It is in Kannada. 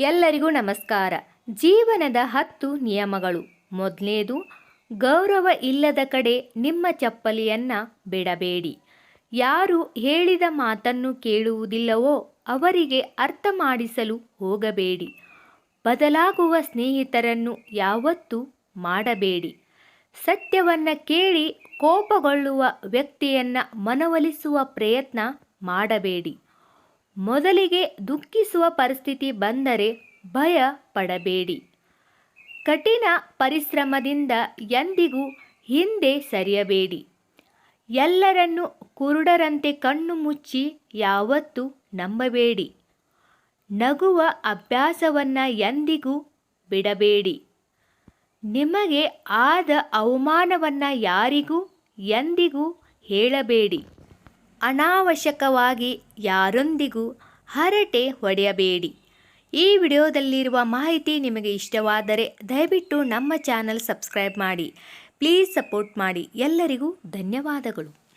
ಎಲ್ಲರಿಗೂ ನಮಸ್ಕಾರ. ಜೀವನದ ಹತ್ತು ನಿಯಮಗಳು. ಮೊದಲನೇದು ಗೌರವ ಇಲ್ಲದ ಕಡೆ ನಿಮ್ಮ ಚಪ್ಪಲಿಯನ್ನು ಬಿಡಬೇಡಿ. ಯಾರು ಹೇಳಿದ ಮಾತನ್ನು ಕೇಳುವುದಿಲ್ಲವೋ ಅವರಿಗೆ ಅರ್ಥ ಮಾಡಿಸಲು ಹೋಗಬೇಡಿ. ಬದಲಾಗುವ ಸ್ನೇಹಿತರನ್ನು ಯಾವತ್ತೂ ಮಾಡಬೇಡಿ. ಸತ್ಯವನ್ನು ಕೇಳಿ ಕೋಪಗೊಳ್ಳುವ ವ್ಯಕ್ತಿಯನ್ನು ಮನವೊಲಿಸುವ ಪ್ರಯತ್ನ ಮಾಡಬೇಡಿ. ಮೊದಲಿಗೆ ದುಃಖಿಸುವ ಪರಿಸ್ಥಿತಿ ಬಂದರೆ ಭಯ ಪಡಬೇಡಿ. ಕಠಿಣ ಪರಿಶ್ರಮದಿಂದ ಎಂದಿಗೂ ಹಿಂದೆ ಸರಿಯಬೇಡಿ. ಎಲ್ಲರನ್ನು ಕುರುಡರಂತೆ ಕಣ್ಣು ಮುಚ್ಚಿ ಯಾವತ್ತೂ ನಂಬಬೇಡಿ. ನಗುವ ಅಭ್ಯಾಸವನ್ನು ಎಂದಿಗೂ ಬಿಡಬೇಡಿ. ನಿಮಗೆ ಆದ ಅವಮಾನವನ್ನು ಯಾರಿಗೂ ಎಂದಿಗೂ ಹೇಳಬೇಡಿ. ಅನಾವಶ್ಯಕವಾಗಿ ಯಾರೊಂದಿಗೂ ಹರಟೆ ಹೊಡೆಯಬೇಡಿ. ಈ ವಿಡಿಯೋದಲ್ಲಿರುವ ಮಾಹಿತಿ ನಿಮಗೆ ಇಷ್ಟವಾದರೆ ದಯವಿಟ್ಟು ನಮ್ಮ ಚಾನಲ್ ಸಬ್ಸ್ಕ್ರೈಬ್ ಮಾಡಿ. ಪ್ಲೀಸ್ ಸಪೋರ್ಟ್ ಮಾಡಿ. ಎಲ್ಲರಿಗೂ ಧನ್ಯವಾದಗಳು.